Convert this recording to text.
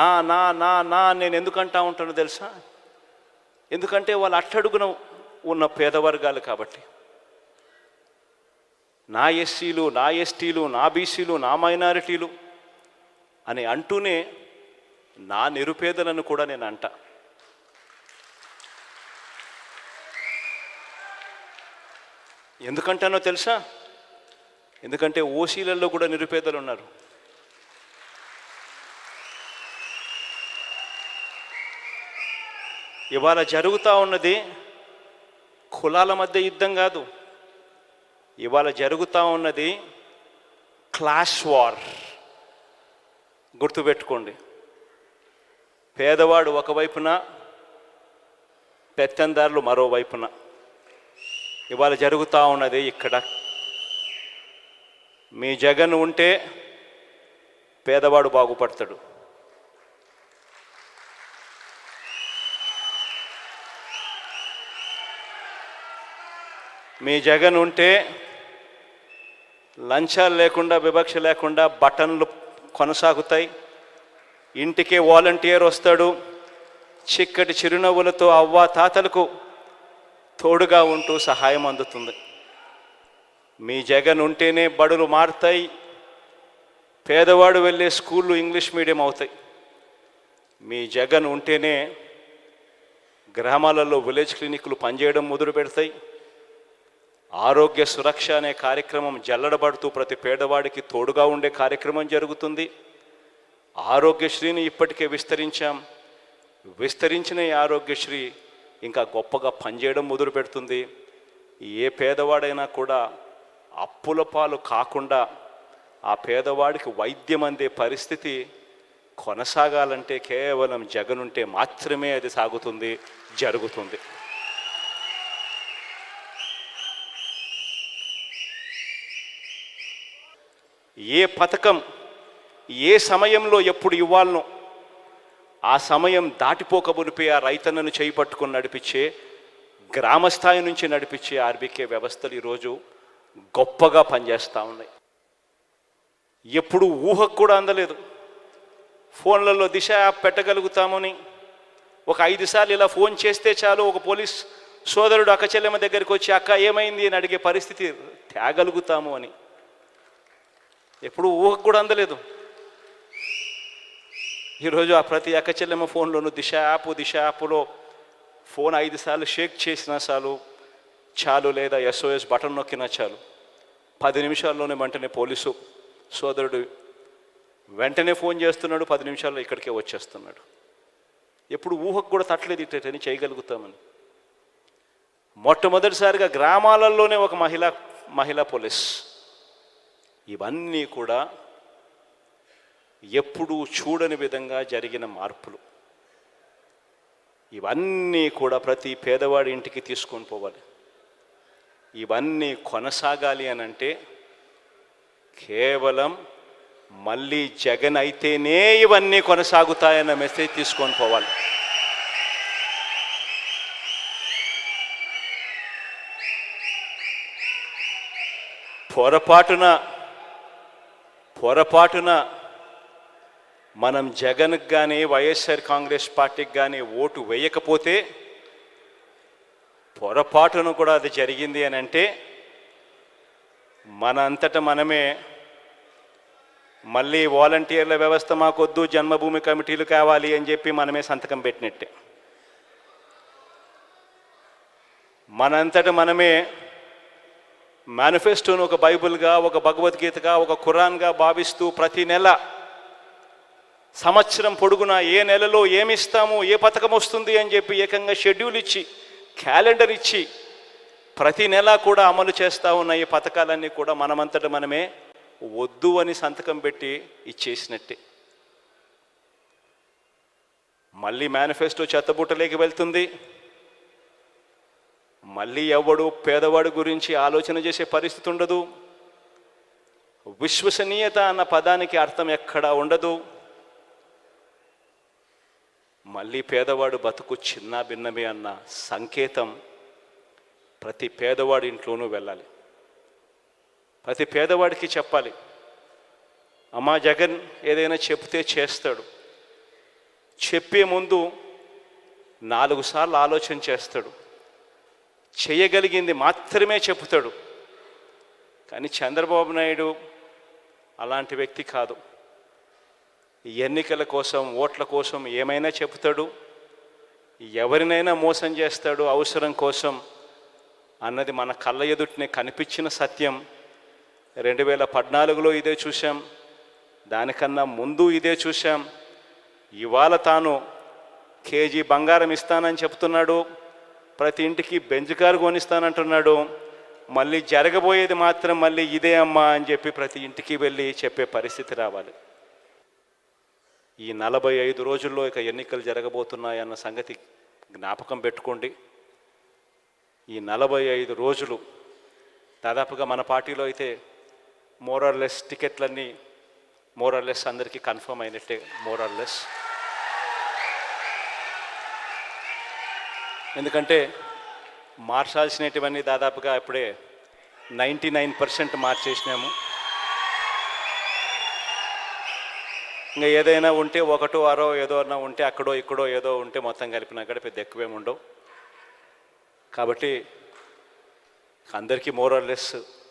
నా నా నా నా నేను ఎందుకంటా ఉంటానో తెలుసా? ఎందుకంటే వాళ్ళు అట్టడుగున ఉన్న పేద వర్గాలు కాబట్టి. నా ఎస్సీలు నా ఎస్టీలు నా బీసీలు నా మైనారిటీలు అని అంటూనే నా నిరుపేదలను కూడా నేను అంట. ఎందుకంటానో తెలుసా? ఎందుకంటే ఓసీలలో కూడా నిరుపేదలు ఉన్నారు. ఇవాళ జరుగుతూ ఉన్నది కులాల మధ్య యుద్ధం కాదు. ఇవాళ జరుగుతూ ఉన్నది క్లాష్ వార్. గుర్తుపెట్టుకోండి. పేదవాడు ఒకవైపున పెత్తందారులు మరోవైపున ఇవాళ జరుగుతూ ఉన్నది ఇక్కడ. మీ జగన్ ఉంటే పేదవాడు బాగుపడతాడు. మీ జగన్ ఉంటే లంచాలు లేకుండా వివక్ష లేకుండా బటన్లు కొనసాగుతాయి. ఇంటికే వాలంటీర్ వస్తాడు. చిక్కటి చిరునవ్వులతో అవ్వ తాతలకు తోడుగా ఉంటూ సహాయం అందుతుంది. మీ జగన్ ఉంటేనే బడులు మారుతాయి. పేదవాడు వెళ్ళే స్కూళ్ళు ఇంగ్లీష్ మీడియం అవుతాయి. మీ జగన్ ఉంటేనే గ్రామాలలో విలేజ్ క్లినిక్లు పనిచేయడం మొదలు పెడతాయి ఆరోగ్య సురక్ష అనే కార్యక్రమం జల్లడబడుతూ ప్రతి పేదవాడికి తోడుగా ఉండే కార్యక్రమం జరుగుతుంది. ఆరోగ్యశ్రీని ఇప్పటికే విస్తరించాం. విస్తరించిన ఈ ఆరోగ్యశ్రీ ఇంకా గొప్పగా పనిచేయడం మొదలు పెడుతుంది. ఏ పేదవాడైనా కూడా అప్పుల పాలు కాకుండా ఆ పేదవాడికి వైద్యం అందే పరిస్థితి కొనసాగాలంటే కేవలం జగనుంటే మాత్రమే అది సాగుతుంది జరుగుతుంది. ఏ పథకం ఏ సమయంలో ఎప్పుడు ఇవ్వాలనో ఆ సమయం దాటిపోక ఆ రైతన్నను చేపట్టుకుని నడిపించే గ్రామస్థాయి నుంచి నడిపించే ఆర్బీకే వ్యవస్థలు ఈరోజు గొప్పగా పనిచేస్తూ ఉన్నాయి. ఎప్పుడు ఊహకు కూడా అందలేదు. ఫోన్లలో దిశ యాప్ పెట్టగలుగుతామని ఒక ఐదు సార్లు ఇలా ఫోన్ చేస్తే చాలు ఒక పోలీస్ సోదరుడు అక్క చెల్లెమ్మ దగ్గరికి వచ్చి అక్క ఏమైంది? అని అడిగే పరిస్థితి తేగలుగుతాము అని. ఎప్పుడు ఊహకు కూడా అందలేదు. ఈరోజు ఆ ప్రతి అక్క చెల్లెమ్మ ఫోన్లోను దిశ యాప్ దిశ యాప్లో ఫోన్ ఐదు సార్లు షేక్ చేసినా చాలు చాలు లేదా ఎస్ఓఎస్ బటన్ నొక్కినా చాలు. పది నిమిషాల్లోనే వెంటనే పోలీసు సోదరుడు వెంటనే ఫోన్ చేస్తున్నాడు పది నిమిషాల్లో ఇక్కడికే వచ్చేస్తున్నాడు. ఎప్పుడు ఊహకు కూడా తట్టలేదు ఇట్టని చేయగలుగుతామని. మొట్టమొదటిసారిగా గ్రామాలలోనే ఒక మహిళ మహిళా పోలీస్ ఇవన్నీ కూడా ఎప్పుడూ చూడని విధంగా జరిగిన మార్పులు. ఇవన్నీ కూడా ప్రతి పేదవాడి ఇంటికి తీసుకొని పోవాలి. ఇవన్నీ కొనసాగాలి అని అంటే కేవలం మళ్ళీ జగన్ అయితేనే ఇవన్నీ కొనసాగుతాయన్న మెసేజ్ తీసుకొని పోవాలి. పొరపాటున పొరపాటున మనం జగన్కి కానీ వైఎస్ఆర్ కాంగ్రెస్ పార్టీకి కానీ ఓటు వేయకపోతే పొరపాటున కూడా అది జరిగింది అని అంటే మన అంతట మనమే మళ్ళీ వాలంటీర్ల వ్యవస్థ మాకొద్దు జన్మభూమి కమిటీలు కావాలి అని చెప్పి మనమే సంతకం పెట్టినట్టే. మనంతట మనమే మేనిఫెస్టోను ఒక బైబిల్గా ఒక భగవద్గీతగా ఒక ఖురాన్గా భావిస్తూ ప్రతి నెల సంవత్సరం పొడుగునా ఏ నెలలో ఏమి ఇస్తాము ఏ పథకం వస్తుంది అని చెప్పి ఏకంగా షెడ్యూల్ ఇచ్చి క్యాలెండర్ ఇచ్చి ప్రతి నెల కూడా అమలు చేస్తూ ఉన్న ఈ పథకాలన్నీ కూడా మనమంతట మనమే వద్దు అని సంతకం పెట్టి ఇచ్చేసినట్టే. మళ్ళీ మేనిఫెస్టో చెత్తబుట్టలేకి వెళ్తుంది. మళ్ళీ ఎవడు పేదవాడు గురించి ఆలోచన చేసే పరిస్థితి ఉండదు. విశ్వసనీయత అన్న పదానికి అర్థం ఎక్కడా ఉండదు. మళ్ళీ పేదవాడు బతుకు చిన్న భిన్నమే అన్న సంకేతం ప్రతి పేదవాడి ఇంట్లోనూ వెళ్ళాలి. ప్రతి పేదవాడికి చెప్పాలి. అమ్మా జగన్ ఏదైనా చెప్తే చేస్తాడు. చెప్పే ముందు నాలుగు సార్లు ఆలోచన చేస్తాడు. చేయగలిగింది మాత్రమే చెబుతాడు. కానీ చంద్రబాబు నాయుడు అలాంటి వ్యక్తి కాదు. ఎన్నికల కోసం ఓట్ల కోసం ఏమైనా చెబుతాడు? ఎవరినైనా మోసం చేస్తాడు అవసరం కోసం అన్నది మన కళ్ళ ఎదుటినే కనిపించిన సత్యం. రెండు వేల పద్నాలుగులో ఇదే చూశాం. దానికన్నా ముందు ఇదే చూశాం. ఇవాళ తాను కేజీ బంగారం ఇస్తానని చెప్తున్నాడు ప్రతి ఇంటికి బెంచ్ కారు కొనిస్తానంటున్నాడు. మళ్ళీ జరగబోయేది మాత్రం మళ్ళీ ఇదే అమ్మా అని చెప్పి ప్రతి ఇంటికి వెళ్ళి చెప్పే పరిస్థితి రావాలి. ఈ నలభై ఐదు రోజుల్లో ఇక ఎన్నికలు జరగబోతున్నాయన్న సంగతి జ్ఞాపకం పెట్టుకోండి. ఈ నలభై ఐదు రోజులు దాదాపుగా మన పార్టీలో అయితే మోరర్లెస్ టికెట్లన్నీ మోరర్లెస్ అందరికీ కన్ఫర్మ్ అయినట్టే మోరర్లెస్ ఎందుకంటే మార్చాల్సినవన్నీ దాదాపుగా ఇప్పుడే నైంటీ నైన్ పర్సెంట్ మార్చేసినాము ఇంకా ఏదైనా ఉంటే ఒకటో ఆరో ఏదో అన్నా ఉంటే అక్కడో ఇక్కడో ఏదో ఉంటే మొత్తం కలిపినా కూడా పెద్ద ఎక్కువేమి ఉండవు. కాబట్టి అందరికీ మోరల్లెస్